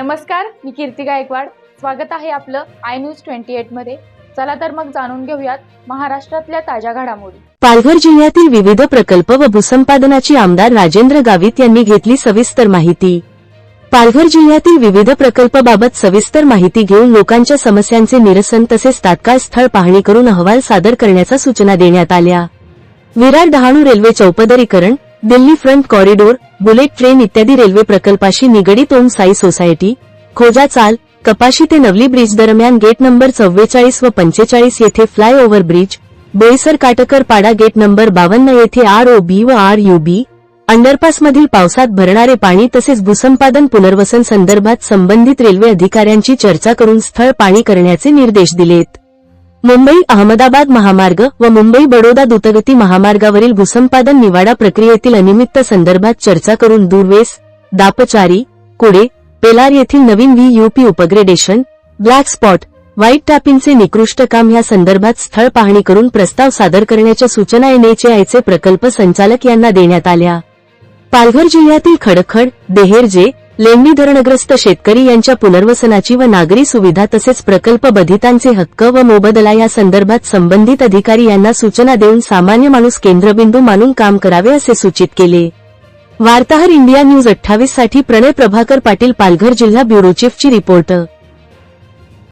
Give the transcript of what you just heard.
नमस्कार मी कीर्ती गायकवाड. स्वागत आहे आपलं आय न्यूज ट्वेंटी एटमध्ये. चला तर मग जाणून घेऊयात महाराष्ट्रातल्या ताज्या घडामोडी. पालघर जिल्ह्यातील विविध प्रकल्प व भूसंपादनाची आमदार राजेंद्र गावित यांनी घेतली सविस्तर माहिती. पालघर जिल्ह्यातील विविध प्रकल्पाबाबत सविस्तर माहिती घेऊन लोकांच्या समस्यांचे निरसन तसेच तात्काळ स्थळ पाहणी करून अहवाल सादर करण्याच्या सूचना देण्यात आल्या. विरार डहाणू रेल्वे चौपदरीकरण Delhi front corridor bullet train इत्यादी रेल्वे प्रकल्पाशी निगडीत ओम साई सोसायटी खोजा चाल कपाशी ते नवली ब्रिज दरम्यान गेट नंबर चव्वेचाळीस व पंचेचाळीस येथे फ्लायओव्हर ब्रिज बोईसर काटकर पाडा गेट नंबर बावन्न येथे आर ओ बी व आर यू बी अंडरपासमधील पावसात भरणारे पाणी तसेच भूसंपादन पुनर्वसन संदर्भात संबंधित रेल्वे अधिकाऱ्यांची चर्चा करून स्थळ पाणी करण्याचे निर्देश दिलेत. मुंबई अहमदाबाद महामार्ग व मुंबई बडोदा द्रुतगती महामार्गावरील भूसंपादन निवाडा प्रक्रियेतील अनियमित संदर्भात चर्चा करून दुर्वेस दापचारी कुडे पेलार येथील नवीन V UP upgradation black spot white टॅपिंगचे निकृष्ट काम या संदर्भात स्थळ पाहणी करून प्रस्ताव सादर करण्याच्या सूचना एनएचएआयचे प्रकल्प संचालक यांना देण्यात आल्या. पालघर जिल्ह्यातील खडखड देहेरजे लेंडी धरणग्रस्त शेतकरी यांच्या पुनर्वसनाची व नागरी सुविधा तसेच प्रकल्प बधितांचे हक्क व मोबदला या संदर्भात संबंधित अधिकारी यांना सूचना देऊन सामान्य माणूस केंद्रबिंदू मानून काम करावे असे सूचित केले. वार्ताहर इंडिया न्यूज अठ्ठावीससाठी प्रणय प्रभाकर पाटील पालघर जिल्हा ब्युरो चीफची रिपोर्ट.